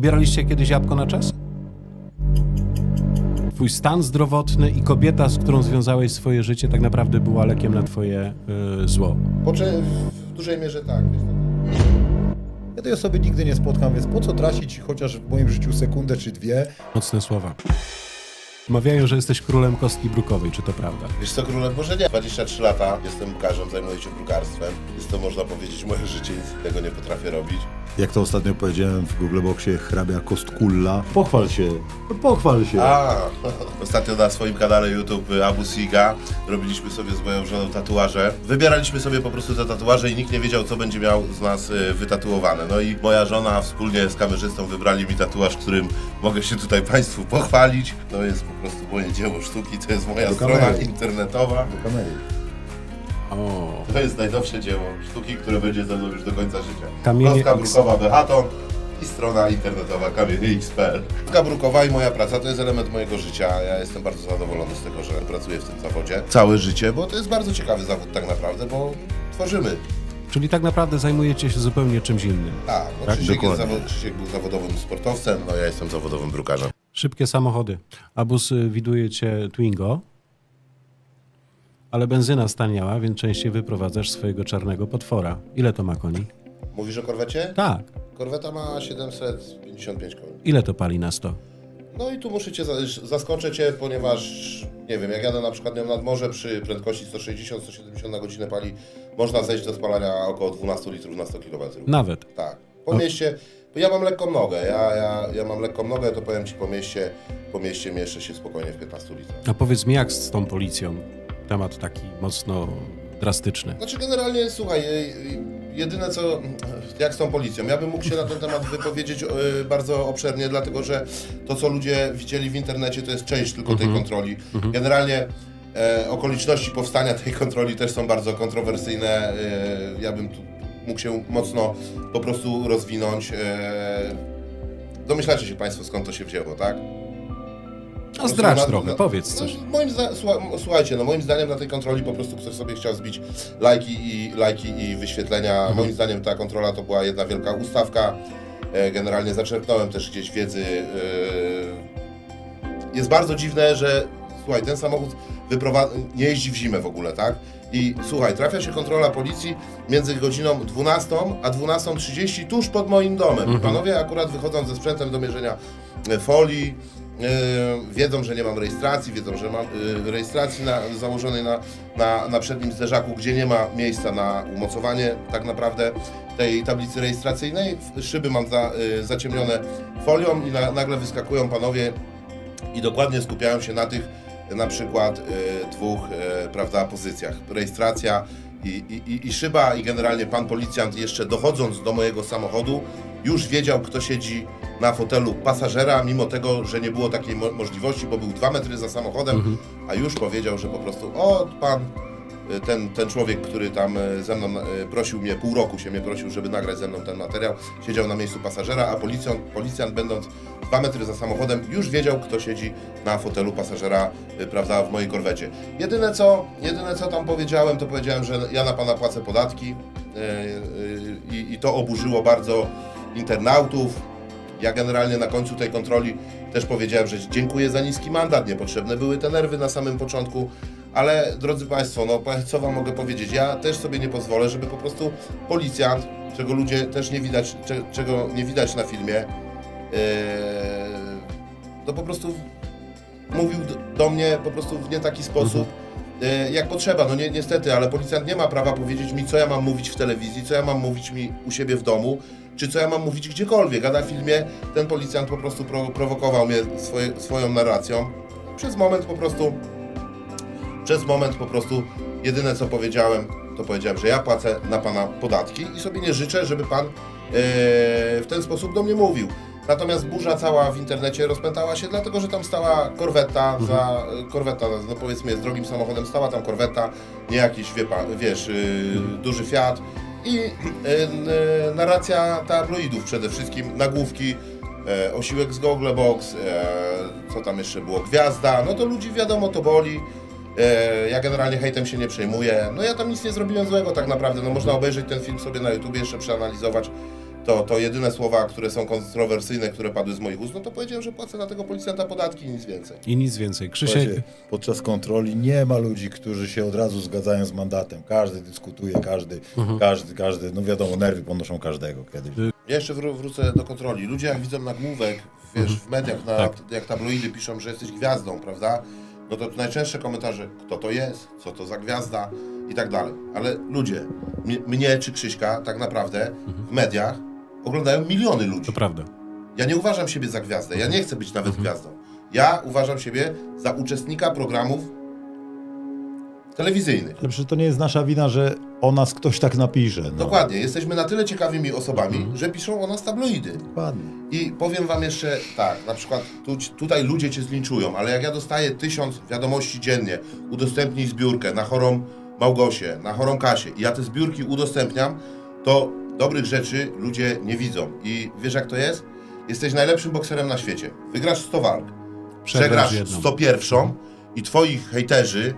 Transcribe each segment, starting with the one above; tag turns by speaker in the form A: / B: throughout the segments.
A: Obieraliście kiedyś jabłko na czas? Twój stan zdrowotny i kobieta, z którą związałeś swoje życie, tak naprawdę była lekiem na twoje y, zło.
B: Poczy- w dużej mierze tak.
C: Ja tej osoby nigdy nie spotkam, więc po co tracić chociaż w moim życiu sekundę czy dwie?
A: Mocne słowa. Mawiają, że jesteś królem kostki brukowej, czy to prawda?
B: Wiesz co, królem może nie. 23 lata, jestem brukarzem, zajmuję się brukarstwem. Jest to, można powiedzieć, moje życie, nic tego nie potrafię robić.
D: Jak to ostatnio powiedziałem w Google Boxie, hrabia Kostkulla. Pochwal się, pochwal się.
B: A, ostatnio na swoim kanale YouTube y, Abu Siga robiliśmy sobie z moją żoną tatuaże. Wybieraliśmy sobie po prostu te tatuaże i nikt nie wiedział, co będzie miał z nas y, wytatuowane. No i moja żona wspólnie z kamerzystą wybrali mi tatuaż, którym mogę się tutaj Państwu pochwalić. To jest po prostu moje dzieło sztuki, to jest moja
C: Do
B: strona
C: kamery.
B: internetowa.
C: Do kamery.
A: O,
B: To jest najnowsze dzieło sztuki, które będzie ze mną już do końca życia.
A: Kamienie
B: Kostka
A: X.
B: brukowa Behaton i strona internetowa kamienie.x.pl. Kostka brukowa i moja praca to jest element mojego życia. Ja jestem bardzo zadowolony z tego, że pracuję w tym zawodzie. Całe życie, bo to jest bardzo ciekawy zawód tak naprawdę, bo tworzymy.
A: czyli tak naprawdę zajmujecie się zupełnie czymś innym.
B: Tak, no
A: Tak,
B: Krzysiek, jest
D: dokładnie.
B: zawo- Krzysiek był zawodowym sportowcem, no ja jestem zawodowym brukarzem.
A: Szybkie samochody. Abus y, widuje cię Twingo, ale benzyna staniała, więc częściej wyprowadzasz swojego czarnego potwora. Ile to ma koni?
B: Mówisz o korwecie?
A: Tak.
B: Korweta ma 755 koni.
A: Ile to pali na 100?
B: No i tu muszę Cię za- zaskoczę Cię, ponieważ nie wiem, jak jadę na przykład nią nad morze przy prędkości 160-170 na godzinę pali, można zejść do spalania około 12 litrów na 100 km.
A: Nawet.
B: Tak. Po mieście, bo ja mam lekką nogę, ja, ja, ja mam lekką nogę, to powiem Ci po mieście, po mieście mieszczę się spokojnie w 15 litrach.
A: A powiedz mi, jak z tą policją? Temat taki mocno drastyczny.
B: Znaczy generalnie, słuchaj, y, y, jedyne co, jak z tą policją, ja bym mógł się na ten temat wypowiedzieć y, bardzo obszernie, dlatego że to, co ludzie widzieli w internecie, to jest część tylko tej kontroli. Generalnie e, okoliczności powstania tej kontroli też są bardzo kontrowersyjne. E, ja bym tu mógł się mocno po prostu rozwinąć. E, domyślacie się Państwo, skąd to się wzięło, tak?
A: No zdradź
B: Na-
A: trochę,
B: na-
A: powiedz coś.
B: No, moim zda- słucha- słuchajcie, no moim zdaniem na tej kontroli po prostu ktoś sobie chciał zbić lajki i, lajki i wyświetlenia.
A: Mhm.
B: Moim zdaniem ta kontrola to była jedna wielka ustawka. E, Generalnie zaczerpnąłem też gdzieś wiedzy. e, Jest bardzo dziwne, że słuchaj, ten samochód nie jeździ w zimę w ogóle, tak? I słuchaj, trafia się kontrola policji między godziną 12 a 12.30 tuż pod moim domem. Panowie akurat wychodzą ze sprzętem do mierzenia e, folii, e, wiedzą, że nie mam rejestracji, wiedzą, że mam e, rejestracji na, założonej na, na, na przednim zderzaku, gdzie nie ma miejsca na umocowanie tak naprawdę tej tablicy rejestracyjnej. Szyby mam za, e, zaciemnione folią i na, nagle wyskakują panowie i dokładnie skupiają się na tych na przykład e, dwóch e, prawda, pozycjach. Rejestracja i, i, i- szyba i generalnie pan policjant jeszcze dochodząc do mojego samochodu już wiedział kto siedzi na fotelu pasażera, mimo tego, że nie było takiej mo- możliwości, bo był dwa metry za samochodem, a już powiedział, że po prostu o pan ten, ten człowiek, który tam e, ze mną e, prosił mnie, pół roku się mnie prosił, żeby nagrać ze mną ten materiał, siedział na miejscu pasażera, a policjant, policjant będąc dwa metry za samochodem, już wiedział, kto siedzi na fotelu pasażera, prawda, w mojej korwecie. Jedyne co, jedyne co tam powiedziałem, to powiedziałem, że ja na pana płacę podatki i to oburzyło bardzo internautów. Ja generalnie na końcu tej kontroli też powiedziałem, że dziękuję za niski mandat, niepotrzebne były te nerwy na samym początku, ale drodzy Państwo, no co Wam mogę powiedzieć, ja też sobie nie pozwolę, żeby po prostu policjant, czego ludzie też nie widać, cze, czego nie widać na filmie, yy, to po prostu mówił do, mnie po prostu w nie taki sposób, e, jak potrzeba. No nie, niestety, ale policjant nie ma prawa powiedzieć mi, co ja mam mówić w telewizji, co ja mam mówić mi u siebie w domu, czy co ja mam mówić gdziekolwiek. A na filmie ten policjant po prostu pro, prowokował mnie swoje, swoją narracją. Przez moment po prostu, przez moment po prostu jedyne co powiedziałem, to powiedziałem, że ja płacę na pana podatki i sobie nie życzę, żeby pan e, w ten sposób do mnie mówił. Natomiast burza cała w internecie rozpętała się, dlatego że tam stała korweta, za, korweta, no powiedzmy jest drogim samochodem, stała tam korweta, nie jakiś, wie pan, wiesz, yy, duży Fiat i yy, yy, narracja tabloidów przede wszystkim, nagłówki, e, osiłek z Google Box, e, co tam jeszcze było, gwiazda, no to ludzi wiadomo to boli. E, Ja generalnie hejtem się nie przejmuję. No ja tam nic nie zrobiłem złego tak naprawdę. No można obejrzeć ten film sobie na YouTube, jeszcze przeanalizować to, to jedyne słowa, które są kontrowersyjne, które padły z moich ust, no to powiedziałem, że płacę na tego policjanta podatki i nic więcej.
A: I nic więcej. Krzysiek,
C: Słuchajcie, podczas kontroli nie ma ludzi, którzy się od razu zgadzają z mandatem. Każdy dyskutuje, każdy, każdy, każdy, no wiadomo, nerwy ponoszą każdego kiedyś.
B: Ja jeszcze wró- wrócę do kontroli. Ludzie jak widzą nagłówek, wiesz, w mediach, na,
A: Tak.
B: jak tabloidy piszą, że jesteś gwiazdą, prawda? No to najczęstsze komentarze, kto to jest, co to za gwiazda i tak dalej. Ale ludzie, m- mnie czy Krzyśka tak naprawdę w mediach oglądają miliony ludzi.
A: to prawda.
B: Ja nie uważam siebie za gwiazdę, ja nie chcę być nawet gwiazdą. Ja uważam siebie za uczestnika programów telewizyjnych.
C: Ale przecież to nie jest nasza wina, że o nas ktoś tak napisze. No.
B: Dokładnie, jesteśmy na tyle ciekawymi osobami, że piszą o nas tabloidy.
C: Dokładnie.
B: I powiem wam jeszcze tak, na przykład tu, tutaj ludzie cię zlinczują, ale jak ja dostaję tysiąc wiadomości dziennie, udostępnij zbiórkę na chorą Małgosię, na chorą Kasię i ja te zbiórki udostępniam, to dobrych rzeczy ludzie nie widzą. I wiesz jak to jest? Jesteś najlepszym bokserem na świecie. Wygrasz 100 walk.
A: Przegrasz
B: Przegrasz
A: jedną.
B: 101 i twoi hejterzy,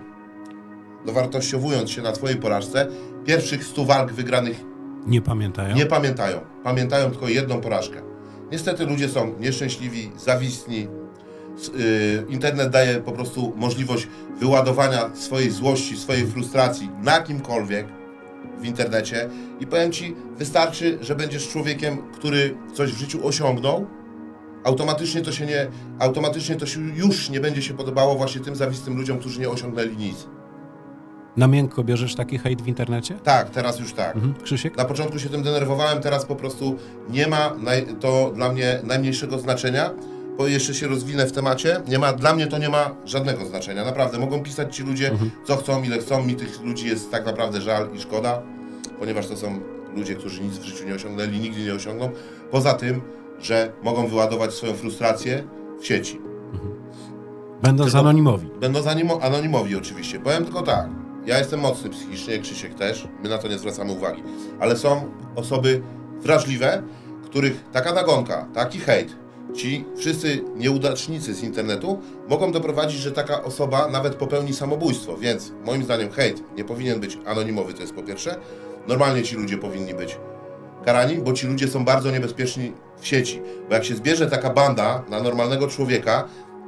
B: dowartościowując się na twojej porażce, pierwszych 100 walk wygranych
A: Nie pamiętają?
B: nie pamiętają. Pamiętają tylko jedną porażkę. Niestety ludzie są nieszczęśliwi, zawistni. Yy, internet daje po prostu możliwość wyładowania swojej złości, swojej frustracji na kimkolwiek w internecie. I powiem Ci, wystarczy, że będziesz człowiekiem, który coś w życiu osiągnął, automatycznie to się nie, automatycznie to się już nie będzie się podobało właśnie tym zawistym ludziom, którzy nie osiągnęli nic.
A: Na miękko bierzesz taki hejt w internecie?
B: Tak, teraz już tak.
A: Mhm. Krzysiek?
B: Na początku się tym denerwowałem, teraz po prostu nie ma to dla mnie najmniejszego znaczenia, bo jeszcze się rozwinę w temacie. Nie ma, dla mnie to nie ma żadnego znaczenia, naprawdę. Mogą pisać ci ludzie, co chcą, ile chcą. Mi tych ludzi jest tak naprawdę żal i szkoda, ponieważ to są ludzie, którzy nic w życiu nie osiągnęli, nigdy nie osiągną. Poza tym, że mogą wyładować swoją frustrację w sieci.
A: Będąc
B: Tylko-
A: anonimowi.
B: Będą animo- anonimowi oczywiście. Powiem tylko tak. Ja jestem mocny psychicznie, Krzysiek też. My na to nie zwracamy uwagi. Ale są osoby wrażliwe, których taka nagonka, taki hejt, ci wszyscy nieudacznicy z internetu mogą doprowadzić, że taka osoba nawet popełni samobójstwo. Więc moim zdaniem hejt nie powinien być anonimowy, to jest po pierwsze. Normalnie ci ludzie powinni być karani, bo ci ludzie są bardzo niebezpieczni w sieci. Bo jak się zbierze taka banda na normalnego człowieka,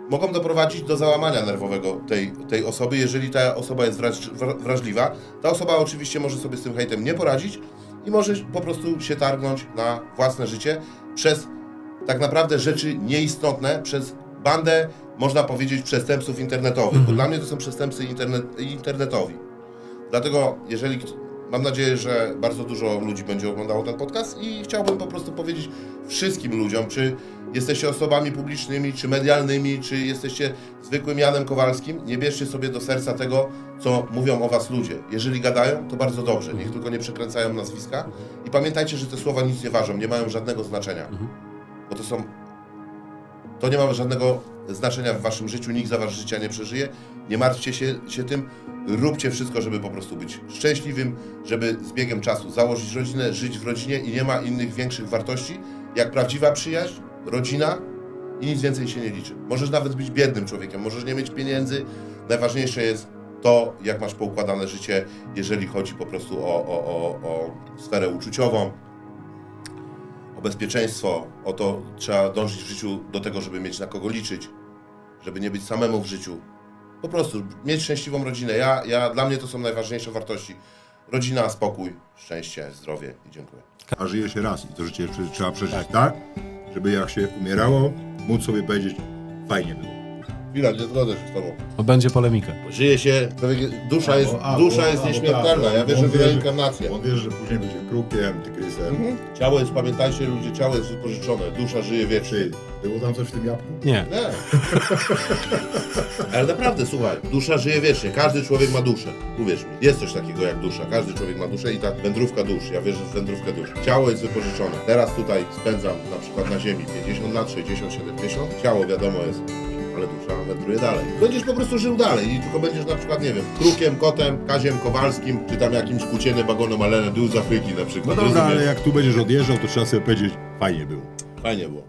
B: mogą doprowadzić do załamania nerwowego tej, tej osoby, jeżeli ta osoba jest wraż, wra- wrażliwa. Ta osoba oczywiście może sobie z tym hejtem nie poradzić i może po prostu się targnąć na własne życie przez tak naprawdę rzeczy nieistotne, przez bandę, można powiedzieć, przestępców internetowych. Bo dla mnie to są przestępcy internet, internetowi. Dlatego, jeżeli mam nadzieję, że bardzo dużo ludzi będzie oglądało ten podcast i chciałbym po prostu powiedzieć wszystkim ludziom, czy jesteście osobami publicznymi, czy medialnymi, czy jesteście zwykłym Janem Kowalskim, nie bierzcie sobie do serca tego, co mówią o was ludzie. Jeżeli gadają, to bardzo dobrze, niech tylko nie przekręcają nazwiska. I pamiętajcie, że te słowa nic nie ważą, nie mają żadnego znaczenia, bo to są to nie ma żadnego znaczenia w waszym życiu, nikt za wasze życia nie przeżyje. Nie martwcie się, się tym, róbcie wszystko, żeby po prostu być szczęśliwym, żeby z biegiem czasu założyć rodzinę, żyć w rodzinie i nie ma innych większych wartości, jak prawdziwa przyjaźń, rodzina i nic więcej się nie liczy. Możesz nawet być biednym człowiekiem, możesz nie mieć pieniędzy, najważniejsze jest to, jak masz poukładane życie, jeżeli chodzi po prostu o, o, o, o sferę uczuciową, o bezpieczeństwo, o to trzeba dążyć w życiu do tego, żeby mieć na kogo liczyć, żeby nie być samemu w życiu. Po prostu mieć szczęśliwą rodzinę. Ja, ja, dla mnie to są najważniejsze wartości. Rodzina, spokój, szczęście, zdrowie i dziękuję.
D: A żyje się raz i to życie trzeba przeżyć tak, żeby jak się umierało, móc sobie powiedzieć, fajnie było.
B: Chwila, nie zgodzę się z tobą.
A: Bo będzie polemika.
B: Żyje się, dusza jest,
D: Albo-
B: dusza jest
D: albo
B: nieśmiertelna.
D: tak,
B: Ja
D: on
B: wierzę w
D: wie, że-
B: reinkarnację.
D: On wie, że później będzie krukiem, tygrysem.
B: Ciało jest, pamiętajcie ludzie, ciało jest wypożyczone, dusza żyje wiecznie.
D: Czy było tam coś w tym jabłku?
A: Nie.
B: Nie. Ale naprawdę, słuchaj, dusza żyje wiecznie. Każdy człowiek ma duszę. Uwierz mi, jest coś takiego jak dusza. Każdy człowiek ma duszę i ta wędrówka dusz. Ja wierzę w wędrówkę dusz. Ciało jest wypożyczone. Teraz tutaj spędzam na przykład na ziemi 50 lat, 60, 70. Ciało wiadomo jest, ale dusza wędruje dalej. Będziesz po prostu żył dalej i tylko będziesz na przykład, nie wiem, krukiem, kotem, Kaziem Kowalskim, czy tam jakimś płócieniem wagonem Alene Dół z Afryki na
D: No
B: przykład.
D: dobra,
B: Rozumiesz?
D: ale jak tu będziesz odjeżdżał, to trzeba sobie powiedzieć, fajnie było.
B: Fajnie było.